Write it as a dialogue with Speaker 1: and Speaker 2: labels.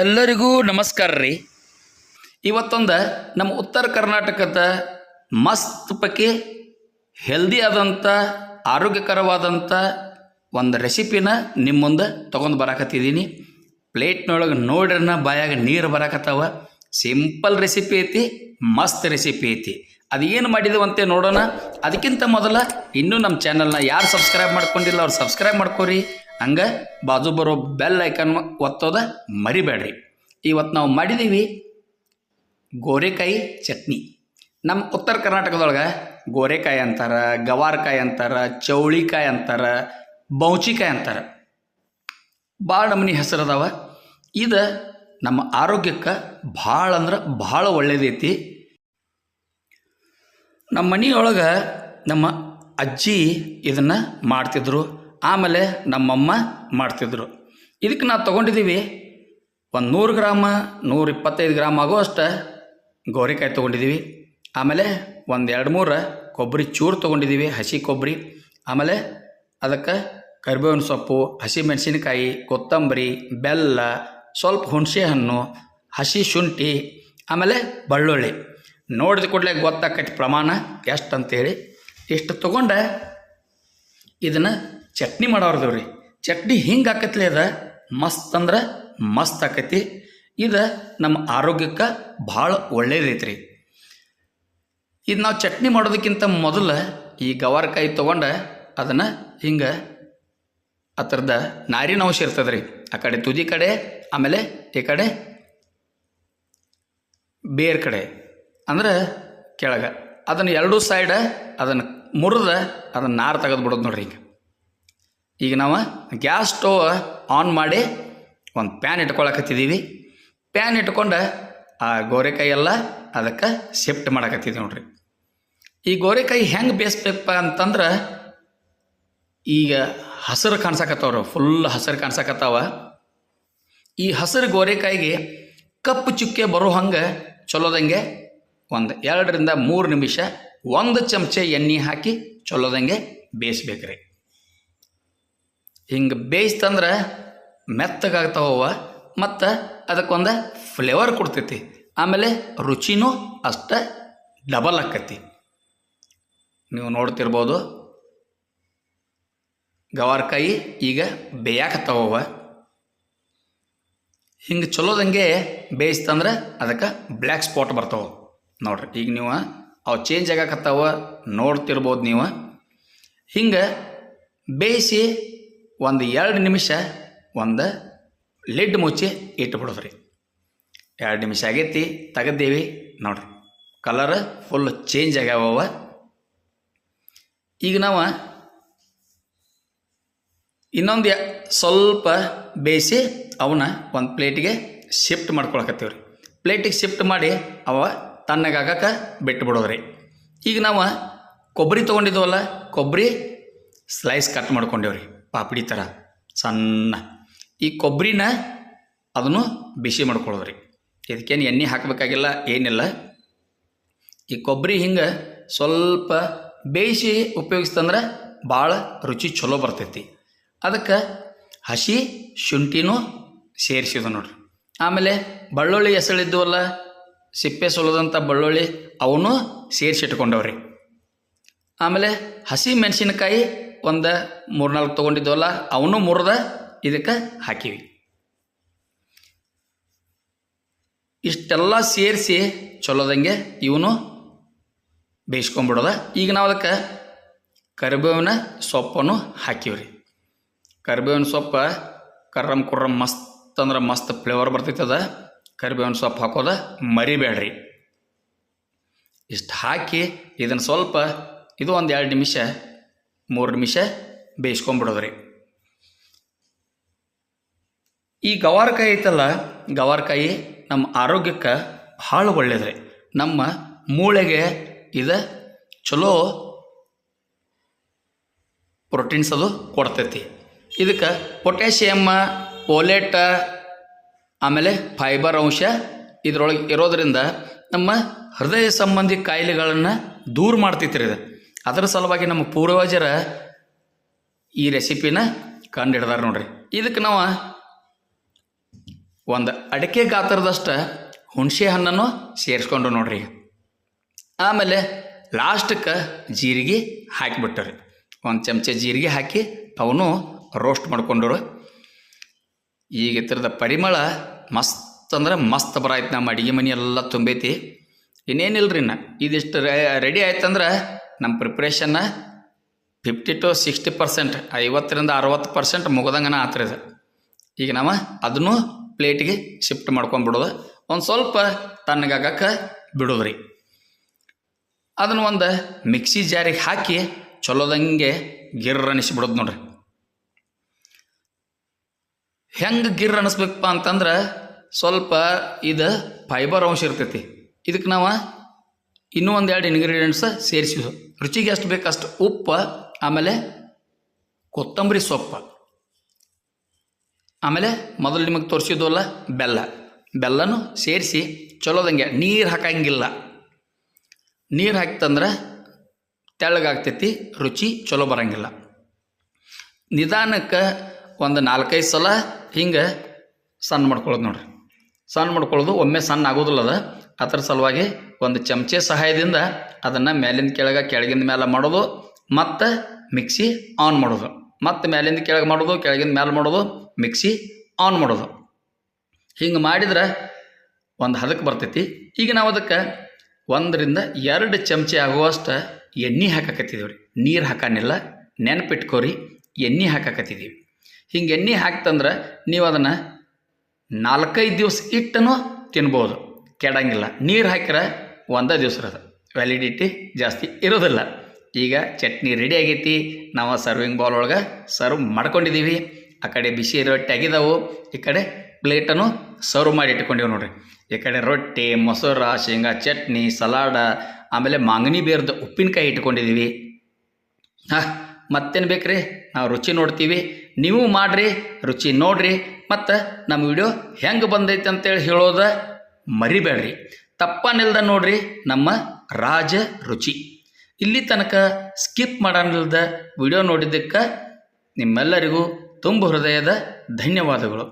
Speaker 1: ಎಲ್ಲರಿಗೂ ನಮಸ್ಕಾರ ರೀ. ಇವತ್ತೊಂದು ನಮ್ಮ ಉತ್ತರ ಕರ್ನಾಟಕದ ಮಸ್ತ್ ಪೈಕಿ ಹೆಲ್ದಿ ಆದಂಥ ಆರೋಗ್ಯಕರವಾದಂಥ ಒಂದು ರೆಸಿಪಿನ ನಿಮ್ಮ ಮುಂದೆ ತೊಗೊಂಡು ಬರಾಕತ್ತಿದ್ದೀನಿ ಪ್ಲೇಟ್ನೊಳಗೆ ನೋಡ್ರನ್ನ ಬಾಯಾಗ ನೀರು ಬರಾಕತ್ತಾವ. ಸಿಂಪಲ್ ರೆಸಿಪಿ ಐತಿ, ಮಸ್ತ್ ರೆಸಿಪಿ ಐತಿ. ಅದು ಏನು ಮಾಡಿದವಂತೆ ನೋಡೋಣ. ಅದಕ್ಕಿಂತ ಮೊದಲ ಇನ್ನೂ ನಮ್ಮ ಚಾನಲ್ನ ಯಾರು ಸಬ್ಸ್ಕ್ರೈಬ್ ಮಾಡ್ಕೊಂಡಿಲ್ಲ ಅವ್ರು ಸಬ್ಸ್ಕ್ರೈಬ್ ಮಾಡ್ಕೊರಿ. ಹಂಗೆ ಬಾಜು ಬರೋ ಬೆಲ್ ಐಕನ್ ಒತ್ತೋದ ಮರಿಬೇಡ್ರಿ. ಇವತ್ತು ನಾವು ಮಾಡಿದ್ದೀವಿ ಗೋರೆಕಾಯಿ ಚಟ್ನಿ. ನಮ್ಮ ಉತ್ತರ ಕರ್ನಾಟಕದೊಳಗೆ ಗೋರೆಕಾಯಿ ಅಂತಾರೆ, ಗವಾರಕಾಯಿ ಅಂತಾರೆ, ಚೌಳಿಕಾಯಿ ಅಂತಾರೆ, ಬೌಚಿಕಾಯಿ ಅಂತಾರೆ. ಭಾಳ ನಮೂನಿ ಹೆಸರದಾವ. ಇದು ನಮ್ಮ ಆರೋಗ್ಯಕ್ಕೆ ಭಾಳ ಅಂದ್ರೆ ಭಾಳ ಒಳ್ಳೇದೈತಿ. ನಮ್ಮ ಮನೆಯೊಳಗೆ ನಮ್ಮ ಅಜ್ಜಿ ಇದನ್ನು ಮಾಡ್ತಿದ್ರು. ಆಮೇಲೆ ನಮ್ಮಮ್ಮ ಮಾಡ್ತಿದ್ರು. ಇದಕ್ಕೆ ನಾವು ತೊಗೊಂಡಿದ್ದೀವಿ ಒಂದು ನೂರು ಗ್ರಾಮ, ನೂರ ಇಪ್ಪತ್ತೈದು ಗ್ರಾಮ್ ಆಗುವಷ್ಟು ಗೋರಿಕಾಯಿ ತೊಗೊಂಡಿದ್ದೀವಿ ಆಮೇಲೆ ಒಂದು ಎರಡು ಮೂರು ಕೊಬ್ಬರಿ ಚೂರು ತೊಗೊಂಡಿದ್ದೀವಿ ಹಸಿ ಕೊಬ್ಬರಿ. ಆಮೇಲೆ ಅದಕ್ಕೆ ಕರಿಬೇವಿನ ಸೊಪ್ಪು, ಹಸಿ ಮೆಣಸಿನಕಾಯಿ, ಕೊತ್ತಂಬರಿ, ಬೆಲ್ಲ, ಸ್ವಲ್ಪ ಹುಣಸೆ ಹಣ್ಣು, ಹಸಿ ಶುಂಠಿ, ಆಮೇಲೆ ಬೆಳ್ಳುಳ್ಳಿ. ನೋಡಿದ ಕೂಡಲೇ ಗೊತ್ತಾಕೈತಿ ಪ್ರಮಾಣ ಎಷ್ಟು ಅಂತೇಳಿ ಇಷ್ಟು ತೊಗೊಂಡೆ ಇದನ್ನು ಚಟ್ನಿ ಮಾಡೋರ್ದವ್ ರೀ ಚಟ್ನಿ ಹಿಂಗೆ ಆಕತ್ಲಿ ಅದ, ಮಸ್ತ್ ಅಂದ್ರೆ ಮಸ್ತ್ ಆಕೈತಿ. ಇದು ನಮ್ಮ ಆರೋಗ್ಯಕ್ಕೆ ಭಾಳ ಒಳ್ಳೇದೈತ್ರಿ. ಇದು ನಾವು ಚಟ್ನಿ ಮಾಡೋದಕ್ಕಿಂತ ಮೊದಲು ಈ ಗವಾರಕಾಯಿ ತೊಗೊಂಡು ಅದನ್ನು ಹಿಂಗೆ ಆ ಥರದ ನಾರಿನ ಅಂಶ ಇರ್ತದೆ ರೀ ಆ ಕಡೆ ತುದಿ ಕಡೆ, ಆಮೇಲೆ ಈ ಕಡೆ ಬೇರೆ ಕಡೆ. ಅಂದ್ರೆ ಕೆಳಗೆ. ಅದನ್ನು ಎರಡೂ ಸೈಡ ಅದನ್ನು ಮುರಿದ ಅದನ್ನು ನಾರು ತೆಗೆದು ಬಿಡೋದು ನೋಡ್ರಿ ಈಗ. ಈಗ ನಾವು ಗ್ಯಾಸ್ ಸ್ಟೋವ್ ಆನ್ ಮಾಡಿ ಒಂದು ಪ್ಯಾನ್ ಇಟ್ಕೊಳಕತ್ತಿದ್ದೀವಿ ಪ್ಯಾನ್ ಇಟ್ಕೊಂಡು ಆ ಗೋರೆಕಾಯಿ ಎಲ್ಲ ಅದಕ್ಕೆ ಶಿಫ್ಟ್ ಮಾಡಕತ್ತಿದ್ದೀವಿ ನೋಡ್ರಿ. ಈ ಗೋರೆಕಾಯಿ ಹೆಂಗೆ ಬೇಯಿಸ್ಬೇಕಪ್ಪ ಅಂತಂದ್ರೆ ಈಗ ಹಸಿರು ಕಾಣ್ಸಕತ್ತವ್ರು ಫುಲ್ ಹಸಿರು ಕಾಣ್ಸಕತ್ತಾವ. ಈ ಹಸಿರು ಗೋರೆಕಾಯಿಗೆ ಕಪ್ಪು ಚುಕ್ಕೆ ಬರೋ ಹಂಗೆ ಚಲೋದಂಗೆ ಒಂದು ಎರಡರಿಂದ ಮೂರು ನಿಮಿಷ, ಒಂದು ಚಮಚ ಎಣ್ಣೆ ಹಾಕಿ ಚಲೋದಂಗೆ ಬೇಯಿಸ್ಬೇಕ್ರಿ. ಹಿಂಗೆ ಬೇಯಿಸ್ತಂದ್ರೆ ಮೆತ್ತಗಾಗ್ತಾವ ಮತ್ತು ಅದಕ್ಕೊಂದು ಫ್ಲೇವರ್ ಕೊಡ್ತೈತಿ. ಆಮೇಲೆ ರುಚಿನೂ ಅಷ್ಟೇ ಡಬಲ್ ಆಕತಿ ನೀವು ನೋಡ್ತಿರ್ಬೋದು, ಗವಾರ್ಕಾಯಿ ಈಗ ಬೇಯಾಕತ್ತಾವ ಹಿಂಗೆ ಚಲೋದಂಗೆ ಬೇಯಿಸ್ತಂದ್ರೆ ಅದಕ್ಕೆ ಬ್ಲ್ಯಾಕ್ ಸ್ಪಾಟ್ ಬರ್ತಾವ. ನೋಡ್ರಿ, ಈಗ ನೀವು ಅವು ಚೇಂಜ್ ಆಗಾಕತ್ತಾವ, ನೋಡ್ತಿರ್ಬೋದು ನೀವು. ಹಿಂಗೆ ಬೇಯಿಸಿ ಒಂದು ಎರಡು ನಿಮಿಷ ಒಂದು ಲಿಡ್ ಮುಚ್ಚಿ ಇಟ್ಬಿಡೋದ್ರಿ ಎರಡು ನಿಮಿಷ ಆಗೈತಿ ತೆಗೆದ್ದೀವಿ ನೋಡ್ರಿ ಕಲರ್ ಫುಲ್ ಚೇಂಜ್ ಆಗ್ಯಾವ ಈಗ ನಾವು ಇನ್ನೊಂದು ಸ್ವಲ್ಪ ಬೇಯಿಸಿ ಅವನ್ನ ಒಂದು ಪ್ಲೇಟಿಗೆ ಶಿಫ್ಟ್ ಮಾಡ್ಕೊಳಕತ್ತೀವಿ ರೀ ಪ್ಲೇಟಿಗೆ ಶಿಫ್ಟ್ ಮಾಡಿ ಅವ ತಣ್ಣಗಾಗಕ್ಕೆ ಬಿಟ್ಟು ಬಿಡೋದ್ರಿ. ಈಗ ನಾವು ಕೊಬ್ಬರಿ ತೊಗೊಂಡಿದ್ವಲ್ಲ, ಕೊಬ್ಬರಿ ಸ್ಲೈಸ್ ಕಟ್ ಮಾಡ್ಕೊಂಡೇವ್ರಿ. ಪಾಪಡಿ ಥರ ಸಣ್ಣ. ಈ ಕೊಬ್ಬರಿನ ಅದನ್ನು ಬಿಸಿ ಮಾಡ್ಕೊಳ್ಳೋದ್ರಿ. ಇದಕ್ಕೇನು ಎಣ್ಣೆ ಹಾಕಬೇಕಾಗಿಲ್ಲ, ಏನಿಲ್ಲ. ಈ ಕೊಬ್ಬರಿ ಹಿಂಗೆ ಸ್ವಲ್ಪ ಬೇಯಿಸಿ ಉಪಯೋಗಿಸ್ತಂದ್ರೆ ಭಾಳ ರುಚಿ ಚಲೋ ಬರ್ತೈತಿ. ಅದಕ್ಕೆ ಹಸಿ ಶುಂಠಿನೂ ಸೇರಿಸಿದ್ವು ನೋಡ್ರಿ. ಆಮೇಲೆ ಬಳ್ಳುಳ್ಳಿ ಹೆಸಳಿದ್ವಲ್ಲ ಸಿಪ್ಪೆ ಸುಲದಂಥ ಬಳ್ಳುಳ್ಳಿ ಅವನು ಸೇರಿಸಿಟ್ಕೊಂಡವ್ರಿ. ಆಮೇಲೆ ಹಸಿ ಮೆಣಸಿನಕಾಯಿ ಒಂದು, ಮೂರ್ನಾಲ್ಕು ತೊಗೊಂಡಿದ್ದವಲ್ಲ, ಅವನು ಮುರಿದ ಇದಕ್ಕೆ ಹಾಕಿವಿ. ಇಷ್ಟೆಲ್ಲ ಸೇರಿಸಿ ಚಲೋದಂಗೆ ಇವನು ಬೇಯಿಸ್ಕೊಂಬಿಡೋದ ಈಗ ನಾವು ಅದಕ್ಕೆ ಕರಿಬೇವಿನ ಸೊಪ್ಪನ್ನು ಹಾಕಿವ್ರಿ. ಕರಿಬೇವಿನ ಸೊಪ್ಪ ಕರ್ರಮ್ ಕುರ್ರಮ್ ಮಸ್ತ್ ಅಂದ್ರೆ ಮಸ್ತ್ ಫ್ಲೇವರ್ ಬರ್ತೈತದ. ಕರಿಬೇವಿನ ಸೊಪ್ಪು ಹಾಕೋದ ಮರಿಬೇಡ್ರಿ. ಇಷ್ಟು ಹಾಕಿ ಇದನ್ನು ಸ್ವಲ್ಪ, ಇದು ಒಂದು ಎರಡು ನಿಮಿಷ ಮೂರು ನಿಮಿಷ ಬೇಯಿಸ್ಕೊಂಬಿಡೋದ್ರಿ ಈ ಗವಾರಕಾಯಿ ಐತಲ್ಲ, ಗವಾರಕಾಯಿ ನಮ್ಮ ಆರೋಗ್ಯಕ್ಕೆ ಭಾಳ ಒಳ್ಳೇದ್ರಿ. ನಮ್ಮ ಮೂಳೆಗೆ ಇದು ಚಲೋ ಪ್ರೋಟೀನ್ಸ್ ಅದು ಕೊಡ್ತೈತಿ. ಇದಕ್ಕೆ ಪೊಟ್ಯಾಷಿಯಮ್ಮ ಓಲೆಟ ಆಮೇಲೆ ಫೈಬರ್ ಅಂಶ ಇದರೊಳಗೆ ಇರೋದರಿಂದ ನಮ್ಮ ಹೃದಯ ಸಂಬಂಧಿ ಕಾಯಿಲೆಗಳನ್ನು ದೂರ ಮಾಡ್ತೈತ್ರಿ ಇದು. ಅದರ ಸಲುವಾಗಿ ನಮ್ಮ ಪೂರ್ವಜರ ಈ ರೆಸಿಪಿನ ಕಂಡು ನೋಡ್ರಿ. ಇದಕ್ಕೆ ನಾವು ಒಂದು ಅಡಿಕೆ ಗಾತ್ರದಷ್ಟು ಹುಣಸೆ ಹಣ್ಣನ್ನು ಸೇರಿಸ್ಕೊಂಡು ನೋಡ್ರಿ. ಆಮೇಲೆ ಲಾಸ್ಟಕ್ಕೆ ಜೀರಿಗೆ ಹಾಕಿಬಿಟ್ಟರಿ ಒಂದು ಚಮಚ ಜೀರಿಗೆ ಹಾಕಿ ಅವನು ರೋಸ್ಟ್ ಮಾಡ್ಕೊಂಡರು ಈಗ ಥರದ ಪರಿಮಳ ಮಸ್ತ್ ಅಂದ್ರೆ ಮಸ್ತ್ ಬರಾಯ್ತು ನಮ್ಮ ಅಡಿಗೆ ಮನೆ ಎಲ್ಲ ತುಂಬೈತಿ. ಇನ್ನೇನಿಲ್ರಿ ಇನ್ನು. ಇದಿಷ್ಟು ರೆಡಿ ಆಯ್ತಂದ್ರೆ ನಮ್ಮ ಪ್ರಿಪ್ರೇಷನ್ನ ಫಿಫ್ಟಿ ಟು ಸಿಕ್ಸ್ಟಿ ಪರ್ಸೆಂಟ್ ಐವತ್ತರಿಂದ ಅರವತ್ತು ಪರ್ಸೆಂಟ್ ಮುಗ್ದಂಗನ ಆತ್ರಿ ಅದು. ಈಗ ನಾವು ಅದನ್ನು ಪ್ಲೇಟಿಗೆ ಶಿಫ್ಟ್ ಮಾಡ್ಕೊಂಡ್ಬಿಡೋದು ಒಂದು ಸ್ವಲ್ಪ ತಣ್ಣಗಾಗಕ್ಕೆ ಬಿಡೋದ್ರಿ. ಅದನ್ನು ಒಂದು ಮಿಕ್ಸಿ ಜಾರಿಗೆ ಹಾಕಿ ಚಲೋದಂಗೆ ಗಿರ್ರ ಅನಿಸ್ಬಿಡೋದು ನೋಡ್ರಿ. ಹೆಂಗೆ ಗಿರ್ರ ಅನಿಸ್ಬೇಕಪ್ಪ ಅಂತಂದ್ರೆ ಸ್ವಲ್ಪ ಇದು ಫೈಬರ್ ಅಂಶ ಇರ್ತೈತಿ. ಇದಕ್ಕೆ ನಾವು ಇನ್ನೂ ಒಂದೆರಡು ಇಂಗ್ರೀಡಿಯೆಂಟ್ಸ್ ಸೇರಿಸಿದ್ವು ರುಚಿಗೆ ಎಷ್ಟು ಬೇಕಷ್ಟು ಉಪ್ಪು, ಆಮೇಲೆ ಕೊತ್ತಂಬರಿ ಸೊಪ್ಪು. ಆಮೇಲೆ ಮೊದಲು ನಿಮಗೆ ತೋರಿಸಿದ್ವಲ್ಲ, ಬೆಲ್ಲ. ಬೆಲ್ಲನೂ ಸೇರಿಸಿ, ಚಲೋದಂಗೆ. ನೀರು ಹಾಕಂಗಿಲ್ಲ. ನೀರು ಹಾಕ್ತಂದ್ರೆ ತೆಳ್ಳಗಾಗ್ತೈತಿ, ರುಚಿ ಚಲೋ ಬರಂಗಿಲ್ಲ. ನಿಧಾನಕ್ಕೆ ಒಂದು ನಾಲ್ಕೈದು ಸಲ ಹಿಂಗೆ ಸಣ್ಣ ಮಾಡ್ಕೊಳ್ಳೋದು ನೋಡ್ರಿ. ಸಣ್ಣ ಮಾಡ್ಕೊಳ್ಳೋದು ಒಮ್ಮೆ ಸಣ್ಣ ಆಗೋದಿಲ್ಲ ಅದು ಅದ್ರ ಸಲುವಾಗಿ ಒಂದು ಚಮಚೆ ಸಹಾಯದಿಂದ ಅದನ್ನು ಮೇಲಿಂದ ಕೆಳಗೆ ಕೆಳಗಿಂದ ಮೇಲೆ ಮಾಡೋದು, ಮತ್ತು ಮಿಕ್ಸಿ ಆನ್ ಮಾಡೋದು. ಮತ್ತು ಮೇಲಿಂದ ಕೆಳಗೆ ಮಾಡೋದು, ಕೆಳಗಿಂದ ಮೇಲೆ ಮಾಡೋದು, ಮಿಕ್ಸಿ ಆನ್ ಮಾಡೋದು. ಹಿಂಗೆ ಮಾಡಿದ್ರೆ ಒಂದು ಹದಕ್ಕೆ ಬರ್ತೈತಿ. ಈಗ ನಾವು ಅದಕ್ಕೆ ಒಂದರಿಂದ ಎರಡು ಚಮಚೆ ಆಗುವಷ್ಟು ಎಣ್ಣೆ ಹಾಕಾಕತ್ತಿದ್ದೀವಿ ರೀ ನೀರು ಹಾಕನಿಲ್ಲ, ನೆನಪಿಟ್ಕೋರಿ, ಎಣ್ಣೆ ಹಾಕಾಕತ್ತಿದ್ದೀವಿ ಹಿಂಗೆ ಎಣ್ಣೆ ಹಾಕ್ತಂದ್ರೆ ನೀವು ಅದನ್ನು ನಾಲ್ಕೈದು ದಿವಸ ಇಟ್ಟನು ತಿನ್ಬೋದು. ಕೆಡಂಗಿಲ್ಲ. ನೀರು ಹಾಕಿರ ಒಂದೇ ದಿವಸ ಇರೋದು ವ್ಯಾಲಿಡಿಟಿ ಜಾಸ್ತಿ ಇರೋದಿಲ್ಲ. ಈಗ ಚಟ್ನಿ ರೆಡಿ ಆಗೈತಿ. ನಾವು ಸರ್ವಿಂಗ್ ಬೌಲ್ ಒಳಗೆ ಸರ್ವ್ ಮಾಡ್ಕೊಂಡಿದ್ದೀವಿ ಆ ಕಡೆ ಬಿಸಿ ರೊಟ್ಟಿ ಆಗಿದಾವು. ಈ ಕಡೆ ಪ್ಲೇಟನ್ನು ಸರ್ವ್ ಮಾಡಿ ಇಟ್ಕೊಂಡಿವಿ ನೋಡ್ರಿ. ಈ ಕಡೆ ರೊಟ್ಟಿ, ಮೊಸರ, ಶೇಂಗಾ ಚಟ್ನಿ, ಸಲಾಡ, ಆಮೇಲೆ ಮಾಂಗನಿ ಬೇರ್ದು ಉಪ್ಪಿನಕಾಯಿ ಇಟ್ಕೊಂಡಿದ್ದೀವಿ ಹಾಂ, ಮತ್ತೇನು ಬೇಕ್ರಿ? ನಾವು ರುಚಿ ನೋಡ್ತೀವಿ. ನೀವು ಮಾಡಿರಿ, ರುಚಿ ನೋಡ್ರಿ. ಮತ್ತು ನಮ್ಮ ವಿಡಿಯೋ ಹೆಂಗೆ ಬಂದೈತೆ ಅಂತೇಳಿ ಹೇಳೋದ ಮರಿಬೇಡ್ರಿ. ತಪ್ಪನಿಲ್ದ ನೋಡ್ರಿ ನಮ್ಮ ರಾಜ ರುಚಿ. ಇಲ್ಲಿ ತನಕ ಸ್ಕಿಪ್ ಮಾಡನಿಲ್ದ ವಿಡಿಯೋ ನೋಡಿದ್ದಕ್ಕೆ ನಿಮ್ಮೆಲ್ಲರಿಗೂ ತುಂಬ ಹೃದಯದ ಧನ್ಯವಾದಗಳು.